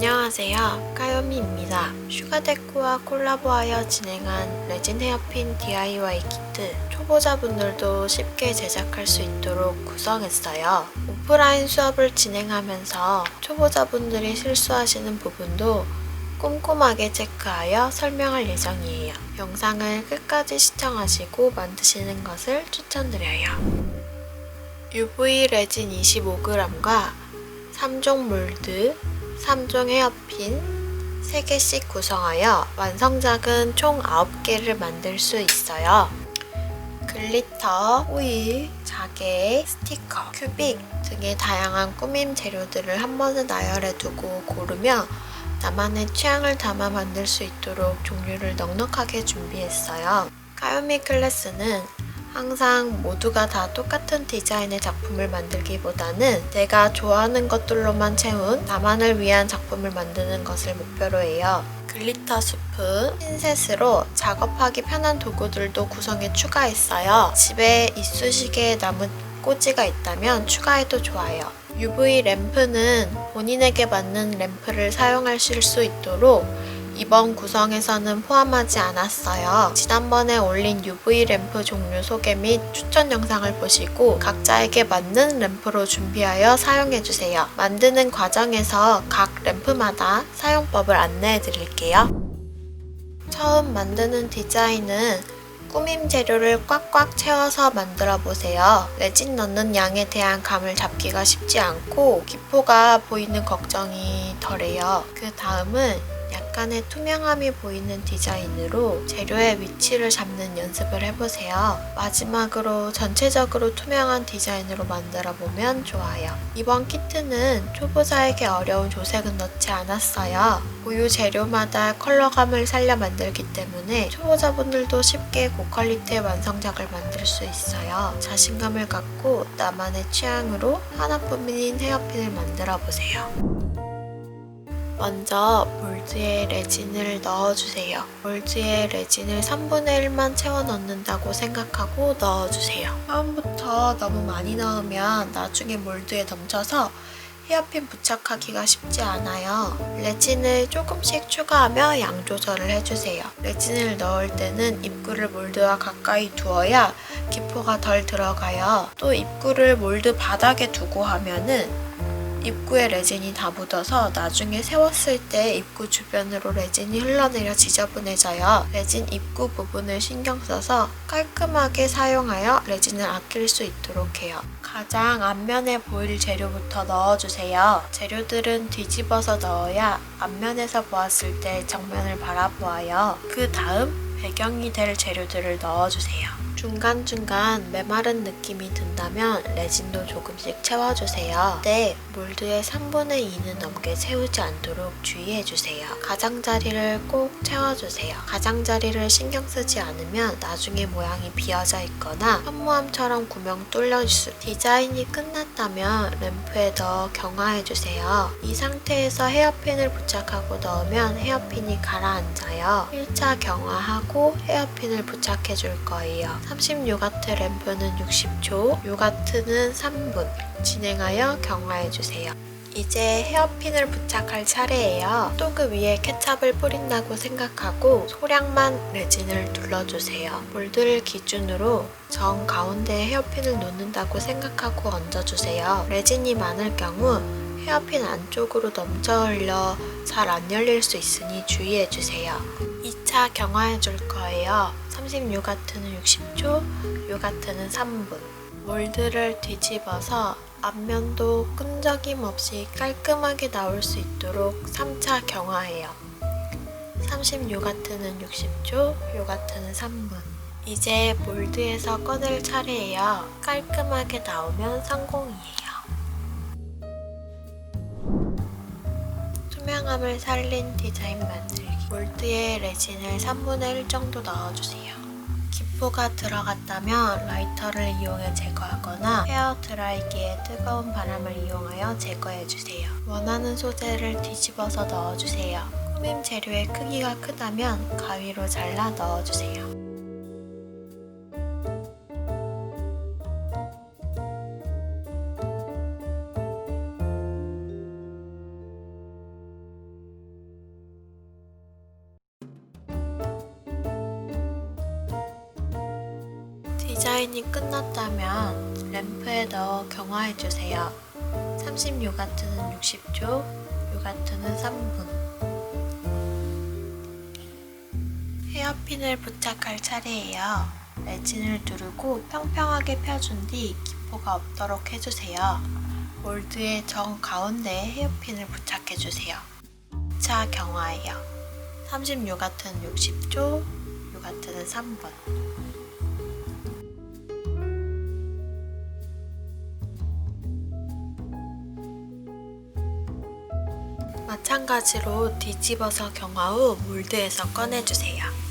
안녕하세요. 까요미입니다. 슈가데코와 콜라보하여 진행한 레진 헤어핀 DIY 키트 초보자분들도 쉽게 제작할 수 있도록 구성했어요. 오프라인 수업을 진행하면서 초보자분들이 실수하시는 부분도 꼼꼼하게 체크하여 설명할 예정이에요. 영상을 끝까지 시청하시고 만드시는 것을 추천드려요. UV 레진 25g과 3종 몰드, 3종 헤어핀 3개씩 구성하여 완성작은 총 9개를 만들 수 있어요. 글리터, 오일, 자개, 스티커, 큐빅 등의 다양한 꾸밈 재료들을 한 번에 나열해 두고 고르며 나만의 취향을 담아 만들 수 있도록 종류를 넉넉하게 준비했어요. 카요미 클래스는 항상 모두가 다 똑같은 디자인의 작품을 만들기보다는 내가 좋아하는 것들로만 채운 나만을 위한 작품을 만드는 것을 목표로 해요. 글리터 스푼, 핀셋으로 작업하기 편한 도구들도 구성에 추가했어요. 집에 이쑤시개에 남은 꽂이가 있다면 추가해도 좋아요. UV 램프는 본인에게 맞는 램프를 사용하실 수 있도록 이번 구성에서는 포함하지 않았어요. 지난번에 올린 UV 램프 종류 소개 및 추천 영상을 보시고 각자에게 맞는 램프로 준비하여 사용해주세요. 만드는 과정에서 각 램프마다 사용법을 안내해 드릴게요. 처음 만드는 디자인은 꾸밈 재료를 꽉꽉 채워서 만들어 보세요. 레진 넣는 양에 대한 감을 잡기가 쉽지 않고 기포가 보이는 걱정이 덜해요. 그 다음은 약간의 투명함이 보이는 디자인으로 재료의 위치를 잡는 연습을 해보세요. 마지막으로 전체적으로 투명한 디자인으로 만들어 보면 좋아요. 이번 키트는 초보자에게 어려운 조색은 넣지 않았어요. 고유 재료마다 컬러감을 살려 만들기 때문에 초보자분들도 쉽게 고퀄리티의 완성작을 만들 수 있어요. 자신감을 갖고 나만의 취향으로 하나뿐인 헤어핀을 만들어 보세요. 먼저 몰드에 레진을 넣어주세요. 몰드에 레진을 3분의 1만 채워 넣는다고 생각하고 넣어주세요. 처음부터 너무 많이 넣으면 나중에 몰드에 넘쳐서 헤어핀 부착하기가 쉽지 않아요. 레진을 조금씩 추가하며 양 조절을 해주세요. 레진을 넣을 때는 입구를 몰드와 가까이 두어야 기포가 덜 들어가요. 또 입구를 몰드 바닥에 두고 하면은 입구에 레진이 다 묻어서 나중에 세웠을 때 입구 주변으로 레진이 흘러내려 지저분해져요. 레진 입구 부분을 신경 써서 깔끔하게 사용하여 레진을 아낄 수 있도록 해요. 가장 앞면에 보일 재료부터 넣어주세요. 재료들은 뒤집어서 넣어야 앞면에서 보았을 때 정면을 바라보아요. 그 다음 배경이 될 재료들을 넣어주세요. 중간중간 메마른 느낌이 든다면 레진도 조금씩 채워주세요. 네, 몰드의 3분의 2는 넘게 채우지 않도록 주의해주세요. 가장자리를 꼭 채워주세요. 가장자리를 신경 쓰지 않으면 나중에 모양이 비어져 있거나 현무암처럼 구멍 뚫려 있을 디자인이 끝났다면 램프에 더 경화해주세요. 이 상태에서 헤어핀을 부착하고 넣으면 헤어핀이 가라앉아요. 1차 경화하고 헤어핀을 부착해줄 거예요. 36와트 램프는 60초, 6와트는 3분 진행하여 경화해주세요. 이제 헤어핀을 부착할 차례예요. 또그 위에 케찹을 뿌린다고 생각하고 소량만 레진을 둘러주세요. 몰드를 기준으로 정 가운데에 헤어핀을 놓는다고 생각하고 얹어주세요. 레진이 많을 경우 헤어핀 안쪽으로 넘쳐 흘려 잘안 열릴 수 있으니 주의해 주세요. 2차 경화해 줄 거예요. 36와트는 60초, 6와트는 3분. 몰드를 뒤집어서 앞면도 끈적임 없이 깔끔하게 나올 수 있도록 3차 경화해요. 36와트는 60초, 6와트는 3분. 이제 몰드에서 꺼낼 차례예요. 깔끔하게 나오면 성공이에요. 투명함을 살린 디자인 만들기. 몰드에 레진을 3분의 1 정도 넣어주세요. 기포가 들어갔다면 라이터를 이용해 제거하거나 헤어 드라이기에 뜨거운 바람을 이용하여 제거해주세요. 원하는 소재를 뒤집어서 넣어주세요. 꾸밈 재료의 크기가 크다면 가위로 잘라 넣어주세요. 디자인이 끝났다면 램프에 넣어 경화해주세요. 36와트는 60초, 6와트는 3분. 헤어핀을 부착할 차례예요. 레진을 두르고 평평하게 펴준 뒤 기포가 없도록 해주세요. 몰드의 정 가운데에 헤어핀을 부착해주세요. 자, 경화해요. 36와트는 60초, 6와트는 3분. 마찬가지로 뒤집어서 경화 후 몰드에서 꺼내주세요.